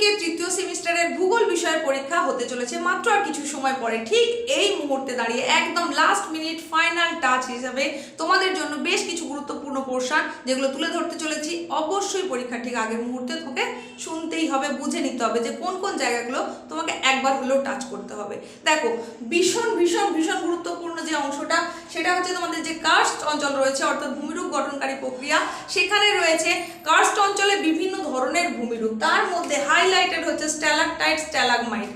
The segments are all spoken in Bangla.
মাধ্যমিকের তৃতীয় সেমিস্টারের ভূগোল বিষয়ের পরীক্ষা হতে চলেছে, মাত্র আর কিছু সময় পরে। ঠিক এই মুহূর্তে দাঁড়িয়ে একদম লাস্ট মিনিট ফাইনাল টাচ হিসাবে তোমাদের জন্য বেশ কিছু গুরুত্বপূর্ণ পোর্শন যেগুলো তুলে ধরতে চলেছি। অবশ্যই পরীক্ষা ঠিক আগের মুহূর্তে তোমাকে শুনতেই হবে, বুঝে নিতে হবে যে কোন কোন জায়গাগুলো তোমাকে একবার হলেও টাচ করতে হবে। দেখো, ভীষণ ভীষণ ভীষণ গুরুত্বপূর্ণ যে অংশটা, সেটা হচ্ছে তোমাদের যে কার্স্ট অঞ্চল রয়েছে, অর্থাৎ ভূমিরূপ গঠনকারী প্রক্রিয়া, সেখানে রয়েছে কার্স্ট অঞ্চলে বিভিন্ন ধরনের ভূমিরূপ। তার মধ্যে হাইলাইটেড হচ্ছে স্ট্যালাকটাইট স্ট্যালাগমাইট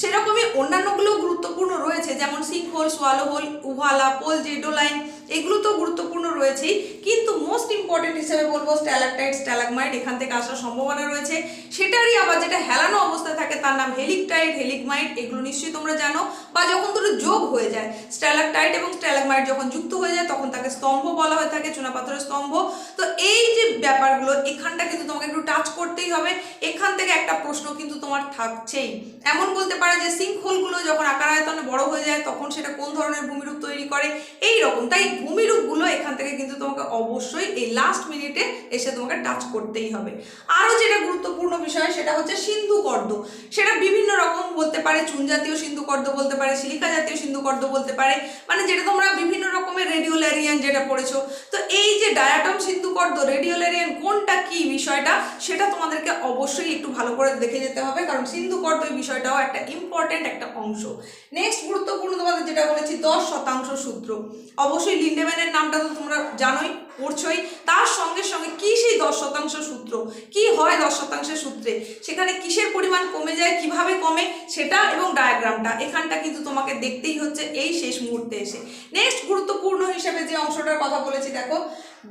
সেরকমই অন্যান্যগুলো গুরুত্বপূর্ণ রয়েছে, যেমন সিঙ্কহোল সোয়ালো হোল উভালা পোল জেডোলাইন এগুলো তো গুরুত্বপূর্ণ রয়েছেই। কিন্তু মোস্ট ইম্পর্টেন্ট হিসেবে বলব স্ট্যালাকটাইট স্ট্যালাগমাইট এখান থেকে আসার সম্ভাবনা রয়েছে। সেটারই আবার যেটা হেলানো অবস্থায় থাকে, তার নাম হেলিকটাইট হেলিকমাইট এগুলো নিশ্চয়ই তোমরা জানো। বা যখন দুটো যোগ হয়ে যায় স্ট্যালাকটাইট এবং স্ট্যালাগমাইট যখন যুক্ত হয়ে যায়, তখন তাকে স্তম্ভ বলা হয়ে থাকে, চুনাপাথরের স্তম্ভ। তো এই যে ব্যাপারগুলো, এখানটা কিন্তু তোমাকে একটু টাচ করতেই হবে। এখান থেকে একটা প্রশ্ন কিন্তু তোমার থাকছেই। এমন বলতে পারে যে সিঙ্কহোলগুলো যখন আকার আয়তনে বড় হয়ে যায়, তখন সেটা কোন ধরনের ভূমিরূপ তৈরি করে? এই রকম তাই ভূমিরূপগুলো এখান থেকে কিন্তু তোমাকে অবশ্যই এই লাস্ট মিনিটে এসে তোমাকে টাচ করতেই হবে। আরও যেটা গুরুত্বপূর্ণ বিষয়, সেটা হচ্ছে সিন্ধু কর্দ সেটা বিভিন্ন বলতে পারে, চুন জাতীয় সিন্ধু কর্দ বলতে পারে সিলিকা জাতীয় সিন্ধু কর্দ বলতে পারে মানে যেটা তোমরা বিভিন্ন রকমের রেডিওল্যারিয়ান যেটা পড়েছো। তো এই যে ডায়াটম সিন্ধু কর্দ রেডিওল্যারিয়ান কোনটা কি বিষয়টা, সেটা তোমাদেরকে অবশ্যই একটু ভালো করে দেখে যেতে হবে, কারণ সিন্ধু কর্দ এই বিষয়টাও একটা ইম্পর্টেন্ট একটা অংশ। নেক্সট গুরুত্বপূর্ণ তোমাদের যেটা বলেছি, দশ শতাংশ সূত্র। অবশ্যই লিন্ডেম্যানের নামটা তো তোমরা জানোই পড়ছই তার সঙ্গে সঙ্গে কী সেই দশ শতাংশ সূত্র? কি হয় দশ শতাংশের সূত্রে? সেখানে কিসের পরিমাণ কমে যায়, কীভাবে কমে, সেটা এবং ডায়াগ্রামটা এখানটা কিন্তু তোমাকে দেখতেই হচ্ছে এই শেষ মুহূর্তে এসে। নেক্সট গুরুত্বপূর্ণ হিসেবে যে অংশটার কথা বলেছি, দেখো,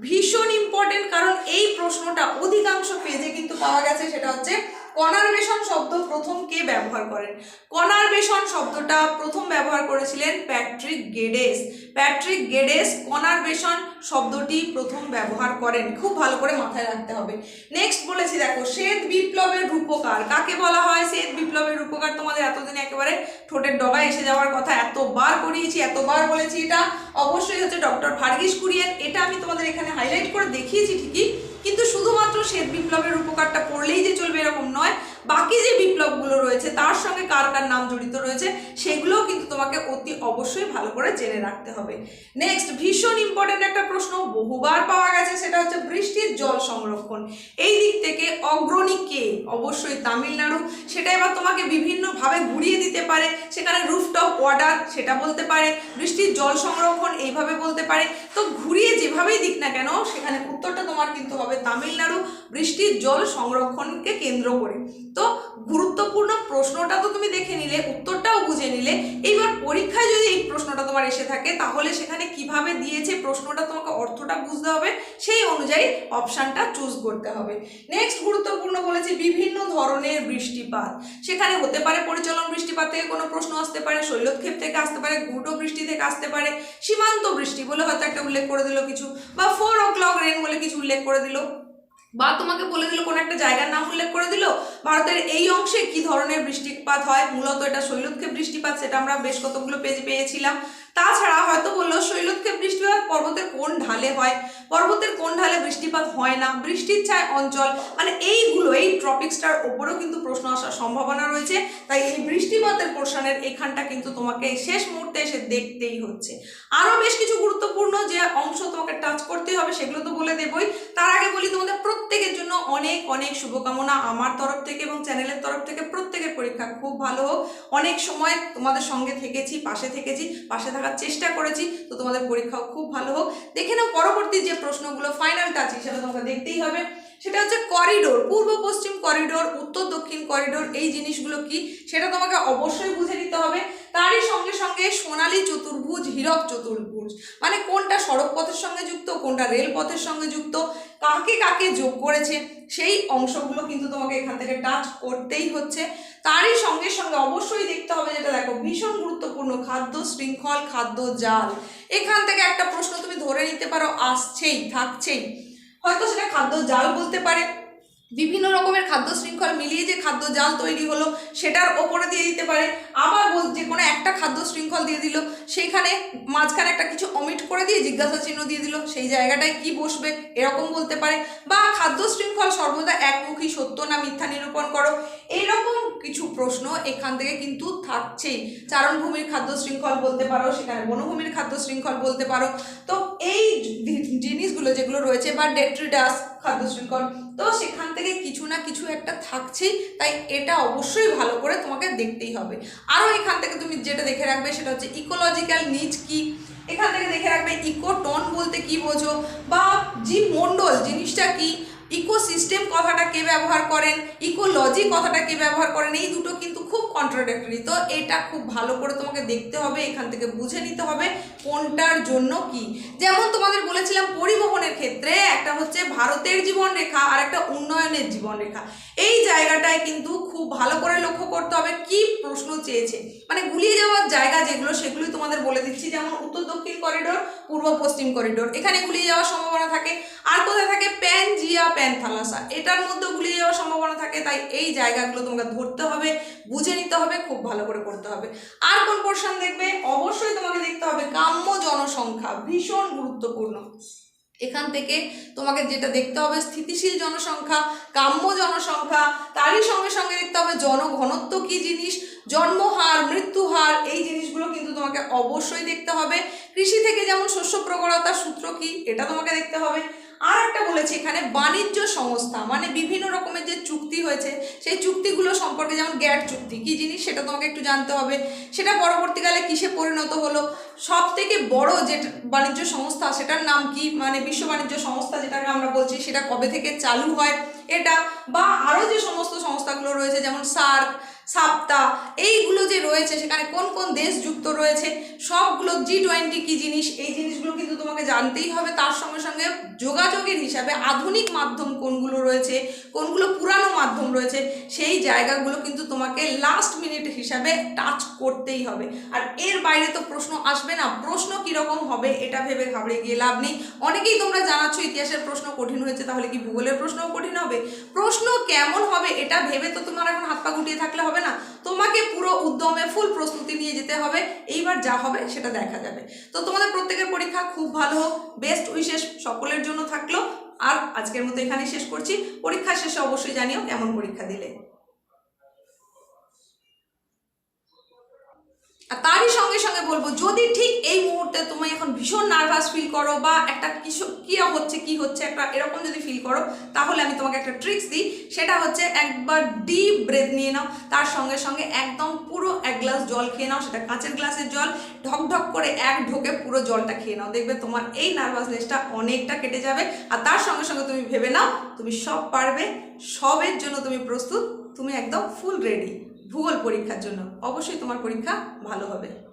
ভীষণ ইম্পর্টেন্ট কারণ এই প্রশ্নটা অধিকাংশ পেজে কিন্তু পাওয়া গেছে, সেটা হচ্ছে কনারবেশন শব্দ প্রথম কে ব্যবহার করেন? কনারবেশন শব্দটা প্রথম ব্যবহার করেছিলেন প্যাট্রিক গেডেস। প্যাট্রিক গেডেস কনারবেশন শব্দটি প্রথম ব্যবহার করেন। খুব ভালো করে মাথায় রাখতে হবে। নেক্সট বলেছি দেখো, শ্বেত বিপ্লবের রূপকার। কাকে বলা হয় শ্বেত বিপ্লবের রূপকার? তোমাদের এতদিন একেবারে ঠোঁটের ডগায় এসে যাওয়ার কথা, এতবার করিয়েছি, এতবার বলেছি এটা। অবশ্যই হচ্ছে ডক্টর ভার্গিস কুরিয়েন। এটা আমি তোমাদের এখানে হাইলাইট করে দেখিয়েছি ঠিকই। কিন্তু শুধুমাত্র শ্বেত বিপ্লবের উপকারটা পড়লেই যে চলবে এরকম নয়, বাকি যে বিপ্লবগুলো রয়েছে, তার সঙ্গে কার কার নাম জড়িত রয়েছে, সেগুলোও কিন্তু তোমাকে অতি অবশ্যই ভালো করে জেনে রাখতে হবে। নেক্সট ভীষণ ইম্পর্টেন্ট একটা প্রশ্ন, বহুবার পাওয়া গেছে, সেটা হচ্ছে বৃষ্টির জল সংরক্ষণ। এই দিক থেকে অগ্রণী কে? অবশ্যই তামিলনাড়ু। সেটা এবার তোমাকে বিভিন্নভাবে পারে, সেখানে রুফটপ ওয়াটার সেটা বলতে পারে, বৃষ্টির জল সংরক্ষণ এইভাবে বলতে পারে। তো ঘুরিয়ে যেভাবেই দিক না কেন, সেখানে উত্তরটা তোমার কিন্তু হবে তামিলনাড়ু, বৃষ্টির জল সংরক্ষণকে কেন্দ্র করে। তো গুরুত্বপূর্ণ প্রশ্নটা তো তুমি দেখে নিলে উত্তরটাও বুঝে নিলে, এইবার পরীক্ষায় যদি এই প্রশ্নটা তোমার এসে থাকে, তাহলে সেখানে কীভাবে দিয়েছে প্রশ্নটা তোমাকে অর্থটা বুঝতে হবে, সেই অনুযায়ী অপশানটা চুজ করতে হবে। নেক্সট গুরুত্বপূর্ণ বলেছি বিভিন্ন ধরনের বৃষ্টিপাত। সেখানে হতে পারে পরিচলন বৃষ্টিপাত থেকে কোনো প্রশ্ন আসতে পারে, শৈলক্ষেপ থেকে আসতে পারে, ঘুটো বৃষ্টি থেকে আসতে পারে, সীমান্ত বৃষ্টি বলে হয়তো একটা উল্লেখ করে দিল কিছু, বা ফোর ও ক্লক রেন বলে কিছু উল্লেখ করে দিল, বা তোমাকে বলে দিল কোনো একটা জায়গার নাম উল্লেখ করে দিল, ভারতের এই অংশে কি ধরনের বৃষ্টিপাত হয়, মূলত এটা শৈলক্ষেপ বৃষ্টিপাত সেটা আমরা বেশ কতগুলো পেজ পেয়েছিলাম। তাছাড়া হয়তো বলল, শৈলক্ষেপ বৃষ্টিপাত পর্বতের কোন ঢালে হয়? পর্বতের কোন ঢালে বৃষ্টিপাত হয় না? বৃষ্টির ছায় অঞ্চল মানে এইগুলো, এই ট্রপিক্সটার ওপরেও কিন্তু প্রশ্ন আসার সম্ভাবনা রয়েছে। তাই এই বৃষ্টিপাতের পোর্শনের এখানটা কিন্তু তোমাকে শেষ মুহূর্তে এসে দেখতেই হচ্ছে। আরও বেশ কিছু গুরুত্বপূর্ণ যে অংশ তোমাকে টাচ করতে হবে, সেগুলো তো বলে দেবই। তার আগে বলি, তোমাদের প্রত্যেকের জন্য অনেক অনেক শুভকামনা আমার তরফ থেকে এবং চ্যানেলের তরফ থেকে। প্রত্যেকের পরীক্ষা খুব ভালো হোক। অনেক সময় তোমাদের সঙ্গে থেকেছি, পাশে থেকেছি, পাশে থাকার চেষ্টা করেছি, তো তোমাদের পরীক্ষাও খুব ভালো হোক। দেখে নাও পরবর্তী যে প্রশ্নগুলো ফাইনাল টাচ হিসেবে তোমাকে দেখতেই হবে। সেটা হচ্ছে করিডোর পূর্ব পশ্চিম করিডোর উত্তর দক্ষিণ করিডোর এই জিনিসগুলো কি? সেটা তোমাকে অবশ্যই বুঝে নিতে হবে। তারই সঙ্গে সঙ্গে সোনালী চতুর্ভুজ, হীরক চতুর্ভুজ মানে কোনটা সড়ক পথের সঙ্গে যুক্ত, কোনটা রেলপথের সঙ্গে যুক্ত, কাকে কাকে যোগ করেছে? সেই অংশগুলো কিন্তু তোমাকে এখান থেকে টাচ করতেই হচ্ছে। তারই সঙ্গে সঙ্গে অবশ্যই দেখতে হবে যেটা দেখো, ভীষণ গুরুত্বপূর্ণ খাদ্য শৃঙ্খল, খাদ্য জাল। এখান থেকে একটা প্রশ্ন তুমি ধরে নিতে পারো, আসছেই, থাকছেই। হয়তো সেটা খাদ্য জাল বলতে পারে বিভিন্ন রকমের খাদ্য শৃঙ্খল মিলিয়ে যে খাদ্য জাল তৈরি হলো, সেটার ওপরে দিয়ে দিতে পারে। আবার বল, যে কোনো একটা খাদ্য শৃঙ্খল দিয়ে দিল সেইখানে মাঝখানে একটা কিছু অমিট করে দিয়ে জিজ্ঞাসা চিহ্ন দিয়ে দিল, সেই জায়গাটায় কি বসবে, এরকম বলতে পারে। বা খাদ্য শৃঙ্খল সর্বদা একমুখী, সত্য না মিথ্যা নিরূপণ করো এই কিছু প্রশ্ন এখান থেকে কিন্তু থাকছেই। চারণভূমির খাদ্য শৃঙ্খল বলতে পারো, সেখানে বনভূমির খাদ্য শৃঙ্খল বলতে পারো। তো এই জিনিসগুলো যেগুলো রয়েছে, বা ডেট্রিডাস খাদ্য শৃঙ্খল। তো সেখান থেকে কিছু না কিছু একটা থাকছেই, তাই এটা অবশ্যই ভালো করে তোমাকে দেখতেই হবে। আরও এখান থেকে তুমি যেটা দেখে রাখবে সেটা হচ্ছে ইকোলজিক্যাল নিচ কি? এখান থেকে দেখে রাখবে ইকোটন বলতে কি বোঝো? বা জীব মণ্ডল জিনিসটা কি? ইকোসিস্টেম কথাটা কে ব্যবহার করেন? ইকোলজি কথাটা কে ব্যবহার করেন? এই দুটো কিন্তু কন্ট্রাডাক্টরি তো এটা খুব ভালো করে তোমাকে দেখতে হবে, এখান থেকে বুঝে নিতে হবে কোনটার জন্য কি। যেমন তোমাদের বলেছিলাম পরিবহনের ক্ষেত্রে একটা হচ্ছে ভারতের জীবনরেখা আর একটা উন্নয়নের জীবনরেখা। এই জায়গাটায় কিন্তু খুব ভালো করে লক্ষ্য করতে হবে কি প্রশ্ন চেয়েছে। মানে গুলিয়ে যাওয়ার জায়গা যেগুলো, সেগুলোই তোমাদের বলে দিচ্ছি। যেমন উত্তর করিডোর পূর্ব পশ্চিম করিডোর এখানে গুলিয়ে যাওয়ার সম্ভাবনা থাকে। আর কোথায় থাকে? প্যানজিয়া প্যানথালাসা এটার মধ্যে গুলিয়ে যাওয়ার সম্ভাবনা থাকে, তাই এই জায়গাগুলো তোমাকে ধরতে হবে, বুঝে নিতে হবে, খুব ভালো করে করতে হবে। আর কোন পোর্শন দেখবে? অবশ্যই তোমাকে দেখতে হবে। কাম্য জনসংখ্যা, ভীষণ গুরুত্বপূর্ণ। এখান থেকে তোমাকে যেটা দেখতে হবে স্থিতিশীল জনসংখ্যা, কাম্য জনসংখ্যা, তারই সঙ্গে সঙ্গে দেখতে হবে জনঘনত্ব কি জিনিস, জন্মহার, মৃত্যুহার, এই জিনিসগুলো কিন্তু তোমাকে অবশ্যই দেখতে হবে। কৃষি থেকে যেমন শস্য প্রবণতার সূত্র কি, এটা তোমাকে দেখতে হবে। আর একটা বলেছি এখানে, বাণিজ্য সংস্থা মানে বিভিন্ন রকমের যে চুক্তি হয়েছে, সেই চুক্তিগুলো সম্পর্কে যেমন গ্যাট চুক্তি, কি জিনিস সেটা তোমাকে একটু জানতে হবে। সেটা পরবর্তীকালে কিসে পরিণত হলো? সব থেকে বড় যে বাণিজ্য সংস্থা, সেটার নাম কি? মানে বিশ্ব বাণিজ্য সংস্থা যেটাকে আমরা বলছি, সেটা কবে থেকে চালু হয়? এটা বা আরও যে সমস্ত সংস্থাগুলো রয়েছে, যেমন সার্ক সাপ্তা এইগুলো যে রয়েছে, সেখানে কোন কোন দেশ যুক্ত রয়েছে, সবগুলো জি টোয়েন্টি কী জিনিস? এই জিনিসগুলো কিন্তু তোমাকে জানতেই হবে। তার সঙ্গে সঙ্গে যোগাযোগের হিসাবে আধুনিক মাধ্যম কোনগুলো রয়েছে, কোনগুলো পুরানো মাধ্যম রয়েছে, সেই জায়গাগুলো কিন্তু তোমাকে লাস্ট মিনিট হিসাবে টাচ করতেই হবে। আর এর বাইরে তো প্রশ্ন আসবে না। প্রশ্ন কীরকম হবে, এটা ভেবে ঘাবড়ে গিয়ে লাভ নেই। অনেকেই তোমরা জানাচ্ছ, ইতিহাসের প্রশ্ন কঠিন হয়েছে, তাহলে কি ভূগোলের প্রশ্নও কঠিন হবে? প্রশ্ন কেমন হবে, এটা ভেবে তো তোমার এখন হাত পা গুটিয়ে থাকলে হবে না। তোমাকে পুরো উদ্যমে ফুল প্রস্তুতি নিয়ে যেতে হবে। এইবার যা হবে সেটা দেখা যাবে। তো তোমাদের প্রত্যেকের পরীক্ষা খুব ভালো হোক। বেস্ট উইশেষ সকলের জন্য থাকল। আর আজকের মতো এখানেই শেষ করছি। পরীক্ষা শেষে অবশ্যই জানিও কেমন পরীক্ষা দিলে। আর তারই সঙ্গে সঙ্গে বলব, যদি ঠিক এই মুহূর্তে তুমি এখন ভীষণ নার্ভাস ফিল করো বা একটা কিছু কী হচ্ছে, কি হচ্ছে, একটা এরকম যদি ফিল করো, তাহলে আমি তোমাকে একটা ট্রিক্স দিই। সেটা হচ্ছে একবার ডিপ ব্রেথ নিয়ে নাও, তার সঙ্গে সঙ্গে একদম পুরো এক গ্লাস জল খেয়ে নাও, সেটা কাঁচের গ্লাসের জল, ঢক ঢক করে এক ঢোকে পুরো জলটা খেয়ে নাও। দেখবে তোমার এই নার্ভাসনেসটা অনেকটা কেটে যাবে। আর তার সঙ্গে সঙ্গে তুমি ভেবে নাও, তুমি সব পারবে, সবের জন্য তুমি প্রস্তুত, তুমি একদম ফুল রেডি ভূগোল পরীক্ষার জন্য। অবশ্যই তোমার পরীক্ষা ভালো হবে।